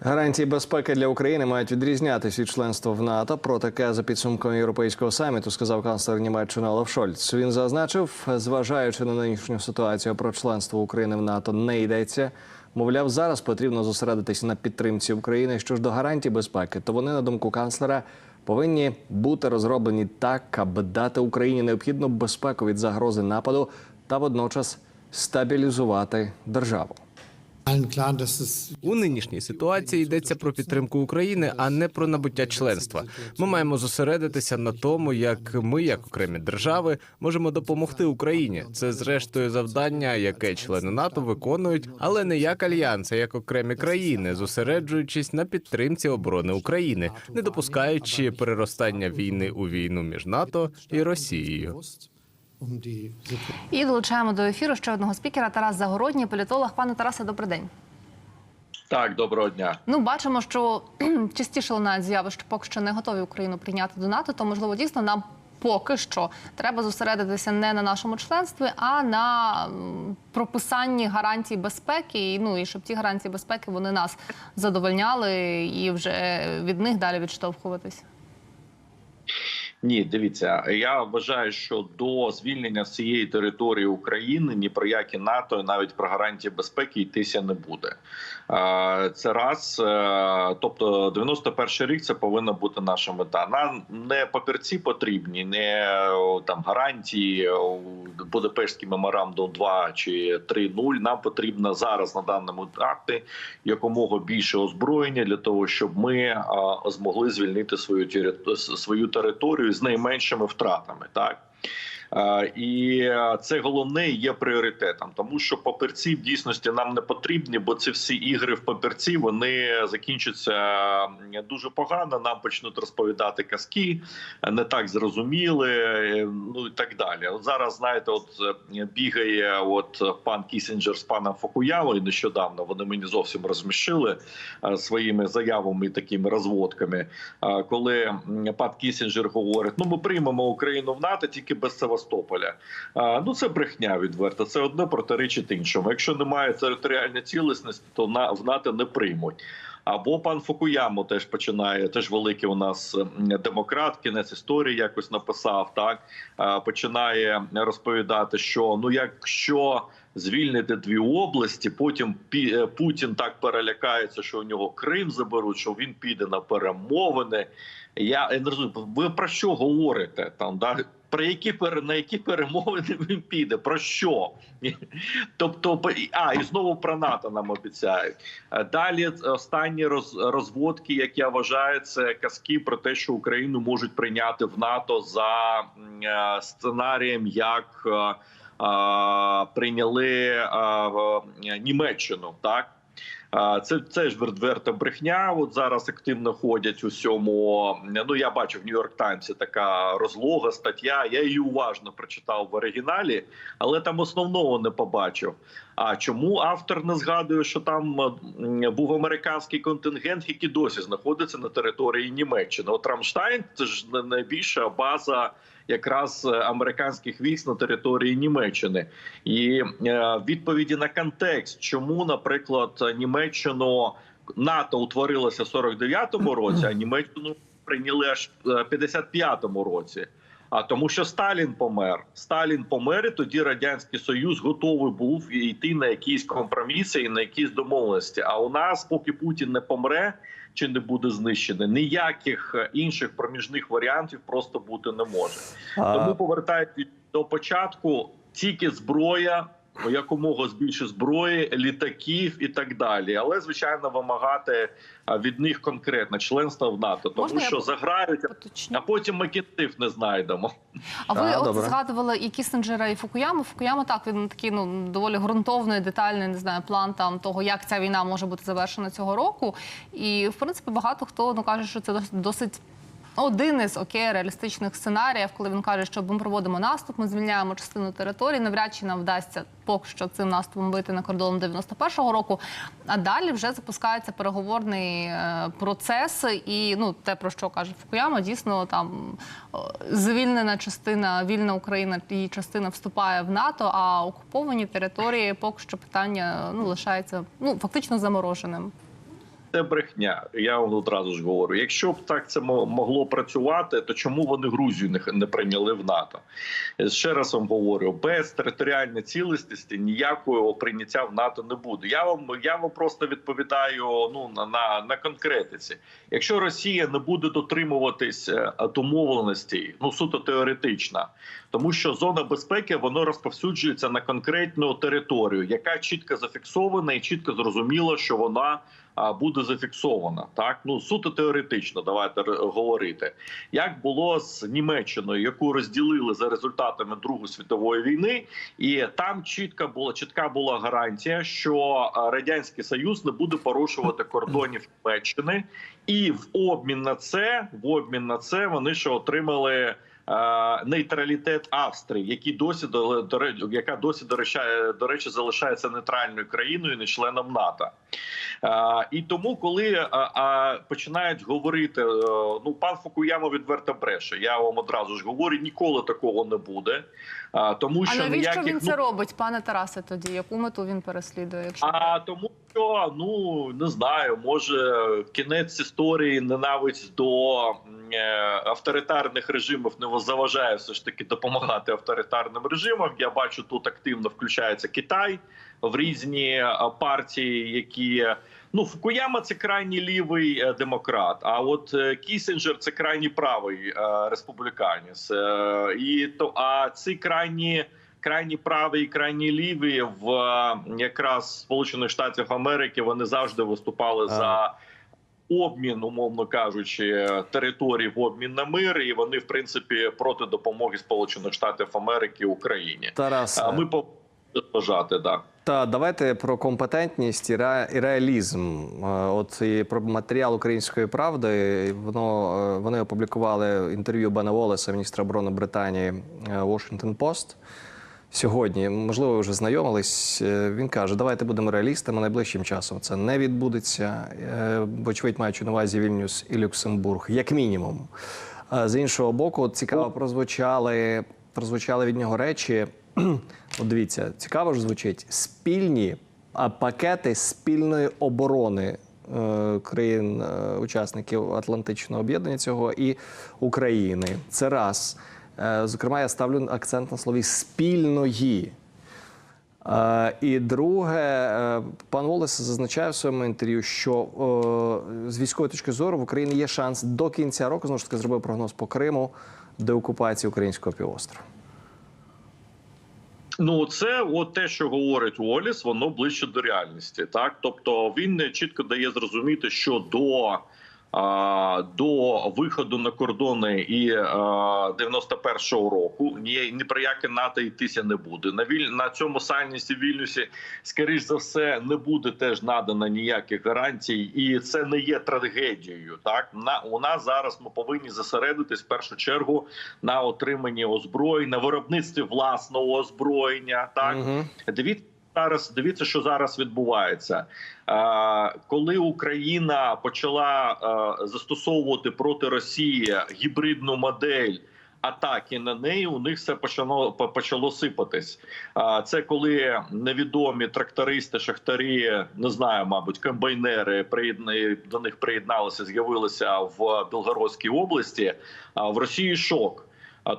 Гарантії безпеки для України мають відрізнятися від членства в НАТО. Про таке за підсумками європейського саміту сказав канцлер Німеччини Олаф Шольц. Він зазначив, зважаючи на нинішню ситуацію про членство України в НАТО не йдеться. Мовляв, зараз потрібно зосередитися на підтримці України. Що ж до гарантій безпеки, то вони, на думку канцлера, повинні бути розроблені так, аби дати Україні необхідну безпеку від загрози нападу та водночас стабілізувати державу. У нинішній ситуації йдеться про підтримку України, а не про набуття членства. Ми маємо зосередитися на тому, як ми, як окремі держави, можемо допомогти Україні. Це зрештою завдання, яке члени НАТО виконують, але не як альянс, а як окремі країни, зосереджуючись на підтримці оборони України, не допускаючи переростання війни у війну між НАТО і Росією. Um І долучаємо до ефіру ще одного спікера Тарас Загородній, політолог. Пане Тарасе, добрий день. Так, доброго дня. Ну, бачимо, що частіше лунають заяви, що поки що не готові Україну прийняти до НАТО, то можливо дійсно нам поки що треба зосередитися не на нашому членстві, а на прописанні гарантій безпеки. І, Ну і щоб ті гарантії безпеки вони нас задовольняли і вже від них далі відштовхуватись. Ні, дивіться, я вважаю, що до звільнення всієї території України ні про які НАТО, і навіть про гарантії безпеки йтися не буде. Це раз, е, тобто 91 рік це повинна бути наша мета. Нам не папірці потрібні, не там гарантії Будапештський меморандум 2 чи 3.0. Нам потрібно зараз на даному етапі якомога більше озброєння для того, щоб ми змогли звільнити свою тери- свою територію з найменшими втратами. Так. Е, І е, це головне є пріоритетом, тому що папірці в дійсності нам не потрібні, бо ці всі ігри в папірці вони закінчаться дуже погано. Нам почнуть розповідати казки, не так зрозуміли, е, ну і так далі. От зараз знаєте, от бігає от пан Кісінджер з паном Фокуявою нещодавно. Вони мені зовсім розмішили е, своїми заявами і такими розводками. Коли пан Кісінджер говорить: ну ми приймемо Україну в НАТО тільки без Севастополя. Е, Ну це брехня відверта. Це одне протирічить іншому. Якщо немає територіальної цілісності, то на в НАТО не приймуть. Або пан Фукуямо теж починає, теж великий у нас демократ, кінець історії якось написав. Так починає розповідати, що ну якщо звільнити дві області, потім е, Путін так перелякається, що у нього Крим заберуть, що він піде на перемовини. Я, я не розумію, ви про що говорите там? Да? Про які на які перемовини він піде? Про що? Тобто, а і знову про НАТО нам обіцяють. Е, Далі останні роз, розводки, як я вважаю, це казки про те, що Україну можуть прийняти в НАТО за е, сценарієм, як е, прийняли Німеччину, так. Це, це ж відверта брехня. От зараз активно ходять у цьому. Ну я бачу в Нью-Йорк Таймсі така розлога стаття. Я її уважно прочитав в оригіналі, але там основного не побачив. А чому автор не згадує, що там був американський контингент, який досі знаходиться на території Німеччини? От Рамштайн це ж найбільша база якраз е, американських військ на території Німеччини, і е, відповіді на контекст, чому, наприклад, Німеччину НАТО утворилося в 49-му році, а Німеччину прийняли аж в 55-му році. А тому, що Сталін помер. Сталін помер, і тоді радянський союз готовий був йти на якісь компроміси і на якісь домовленості. А у нас, поки Путін не помре чи не буде знищений, ніяких е, інших проміжних варіантів просто бути не може. Тому повертаючись до початку, тільки зброя. Якомога збільше зброї, літаків і так далі, але звичайно вимагати від них конкретно членства в НАТО, тому Можна я що заграють, Поточню. а потім ми кінців не знайдемо. А ви А, от добре. згадували і Кісінджера, і Фукуяму. Фукуяма так він такий ну доволі ґрунтовний, детальний, не знаю, план там того, як ця війна може бути завершена цього року. І в принципі багато хто ну каже, що це дос- досить. Один із окей реалістичних сценаріїв, коли він каже, що ми проводимо наступ, ми звільняємо частину території. Навряд чи нам вдасться поки що цим наступом вийти на кордон 91-го року. А далі вже запускається переговорний е, процес, і ну те про що каже Фукуяма, дійсно там е, звільнена частина, вільна Україна, її частина вступає в НАТО, а окуповані території поки що питання ну лишається ну фактично замороженим. Це брехня. Я вам одразу ж говорю. Якщо б так це мо- могло працювати, то чому вони Грузію не, прийняли в НАТО? Ще раз вам говорю: без територіальної цілісності ніякого прийняття в НАТО не буде. Я вам я вам просто відповідаю ну на, на, на конкретиці. Якщо Росія не буде дотримуватись е, домовленостей, ну суто теоретична, тому що зона безпеки воно розповсюджується на конкретну територію, яка чітко зафіксована і чітко зрозуміло, що вона буде зафіксована. Так ну суто теоретично, давайте говорити, як було з Німеччиною, яку розділили за результатами Другої світової війни, і там чітка була чітка була гарантія, що радянський союз не буде порушувати кордонів Німеччини, і в обмін на це, в обмін на це, вони ще отримали. Нейтралітет Австрії, які досі до, яка досі до речі, до речі залишається нейтральною країною, не членом НАТО. І тому, коли а, а, починають говорити, е, ну пан Фукуяма відверто бреше. Я вам одразу ж говорю, ніколи такого не буде. А, тому А що навіщо ніяких він це ну, робить, пане Тарасе? Тоді яку мету він переслідує? Якщо а тому, що ну не знаю, може кінець історії ненависть до е, авторитарних режимів не заважає все ж таки допомагати авторитарним режимам. Я бачу, тут активно включається Китай в різні е, партії, які ну Фукуяма це крайній лівий е, демократ. А от е, Кісінджер це крайній правий е, республіканець. Е, І то а ці крайні крайні праві і крайні ліві в е, якраз Сполучених Штатів Америки вони завжди виступали А. за. Обмін, умовно кажучи, територій в обмін на мир, і вони в принципі проти допомоги Сполучених Штатів Америки Україні. Тарас, А ми повинні вважати, да. Та давайте про компетентність і ре- і реалізм. Е, От і про матеріал української правди. Воно е, вони опублікували інтерв'ю Бена Волеса, міністра оборони Британії е, Washington Post. Сьогодні, можливо, ви вже знайомились. Е, Він каже: давайте будемо реалістами. Найближчим часом це не відбудеться. Е, Вочевидь, маючи на увазі Вільнюс і Люксембург, як мінімум. З іншого боку, цікаво прозвучали, прозвучали від нього речі. От дивіться, цікаво ж звучить спільні а, пакети спільної оборони е, країн е, учасників Атлантичного об'єднання цього і України. Це раз. Е, зокрема, я ставлю акцент на слові спільної. Е, І друге, е, пан Волес зазначає в своєму інтерв'ю, що з військової точки зору в Україні є шанс до кінця року знову ж таки зробив прогноз по Криму деокупації українського півострова. Ну, це от те, що говорить Уоліс, воно ближче до реальності. Так, тобто він чітко дає зрозуміти, що до. До виходу на кордони і а, 91-го року ні, ні про яке НАТО йтися не буде. На віль на цьому в Вільнюсі, скоріш за все, не буде теж надано ніяких гарантій, і це не є трагедією. Так на у нас зараз ми повинні зосередитись в першу чергу на отриманні озброєнь, на виробництві власного озброєння. Так Мгм. дивіться зараз. Дивіться, що зараз відбувається. Коли Україна почала е, застосовувати проти Росії гібридну модель. Атаки на неї у них все почало почало сипатись. Це коли невідомі трактористи, шахтарі, не знаю, мабуть, комбайнери до них приєдналися, з'явилися в Білгородській області. В Росії шок.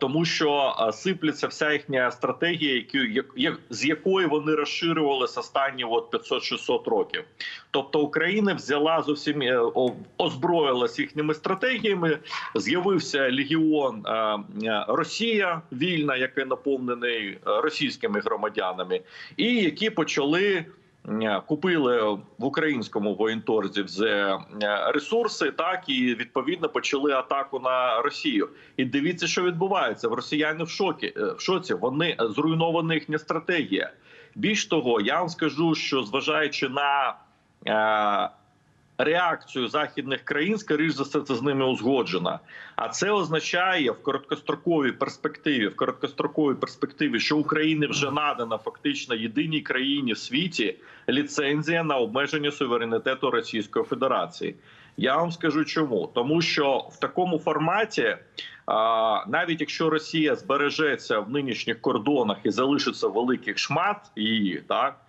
Тому, що сипляться вся їхня стратегія, яку як, з якої вони розширювалися останні от 500-600 років. Тобто Україна взяла зовсім е, о- озброїлась їхніми стратегіями. З'явився легіон е, Росія вільна, який наповнений е, російськими громадянами, і які почали. Е, Купили в українському воєнторзі е, ресурси, так і відповідно почали атаку на Росію. І дивіться, що відбувається. В росіяни в шокі е, в шоці. Вони зруйнована їхня стратегія. Більш того, я вам скажу, що зважаючи на реакцію західних країн, скоріш за все, це з ними узгоджена. А це означає в короткостроковій перспективі, в короткостроковій перспективі, що Україні вже надана фактично єдиній країні в світі ліцензія на обмеження суверенітету Російської Федерації. Я вам скажу чому, тому що в такому форматі, навіть якщо Росія збережеться в нинішніх кордонах і залишиться великих шмат її, так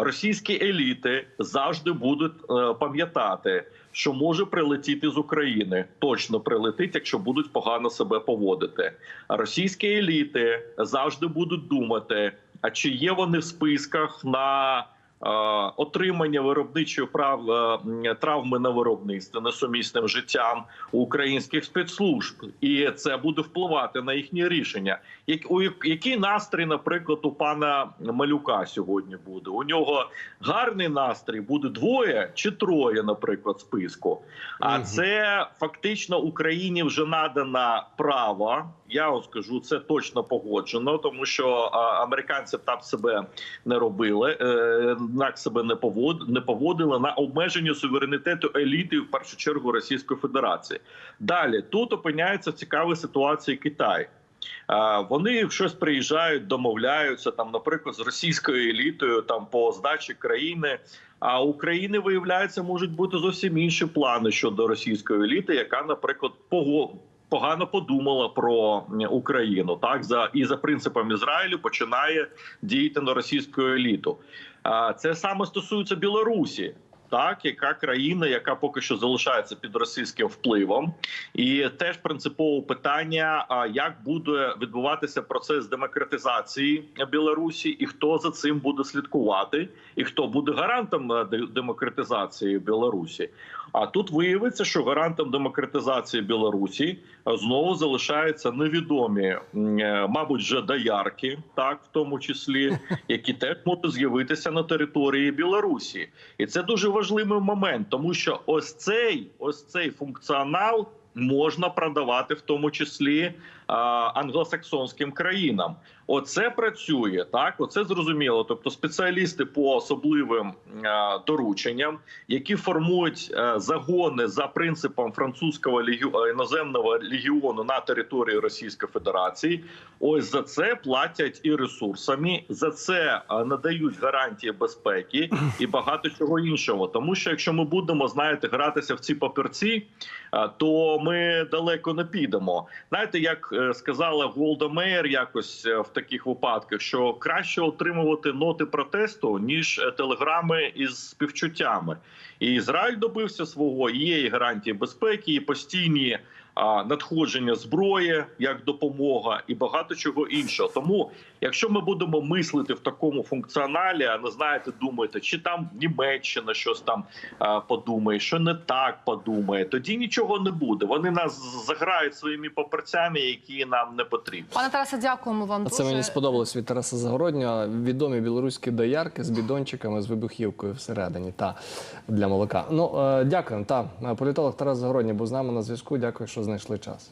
російські еліти завжди будуть е, пам'ятати, що може прилетіти з України. Точно прилетить, якщо будуть погано себе поводити. Російські еліти завжди будуть думати, а чи є вони в списках на е, отримання виробничої прав е, травми на виробництві несумісним життям українських спецслужб, і це буде впливати на їхні рішення. Який настрій, наприклад, у пана Малюка сьогодні буде? У нього гарний настрій буде двоє чи троє, наприклад, списку. А це фактично Україні вже надано право. Я вам скажу, це точно погоджено, тому що американці б так себе не робили, е, так себе не повод не поводили на обмеження суверенітету еліти в першу чергу Російської Федерації. Далі тут опиняється в цікавій ситуації Китай. Вони щось приїжджають, домовляються там, наприклад, з російською елітою там по здачі країни. А України виявляється, можуть бути зовсім інші плани щодо російської еліти, яка, наприклад, погано подумала про Україну. Так за і за принципом Ізраїлю починає діяти на російську еліту. Це саме стосується Білорусі. Так, яка країна, яка поки що залишається під російським впливом, і теж принципове питання: як буде відбуватися процес демократизації Білорусі, і хто за цим буде слідкувати, і хто буде гарантом е, демократизації Білорусі? А тут виявиться, що гарантом демократизації Білорусі е, знову залишаються невідомі, е, мабуть, вже доярки, так в тому числі, які теж можуть з'явитися на території Білорусі, і це дуже важливий момент, тому що ось цей ось цей функціонал можна продавати в тому числі англосаксонським країнам. Оце працює так. Оце зрозуміло. Тобто спеціалісти по особливим дорученням, які формують загони за принципом французького е, іноземного легіону на території Російської Федерації. Ось за це платять і ресурсами, за це надають гарантії безпеки і багато чого іншого. Тому що якщо ми будемо знаєте гратися в ці папірці, то ми далеко не підемо. Знаєте, як е, сказала Голда Меєр якось е, в таких випадках, що краще отримувати ноти протесту ніж е, телеграми із співчуттями. І Ізраїль добився свого. і Є і гарантії безпеки, і постійні надходження зброї як допомога, і багато чого іншого. Тому, якщо ми будемо мислити в такому функціоналі, а не знаєте, думаєте, чи там Німеччина щось там подумає, що не так подумає, тоді нічого не буде. Вони нас заграють своїми папірцями, які нам не потрібні. Пане Тарасе, дякуємо вам Це дуже. мені сподобалось від Тараса Загороднього. Відомі білоруські доярки з бідончиками з вибухівкою всередині та для молока. Ну е, дякуємо. Та політолог Тарас Загородній був з нами на зв'язку. Дякую, знайшли час.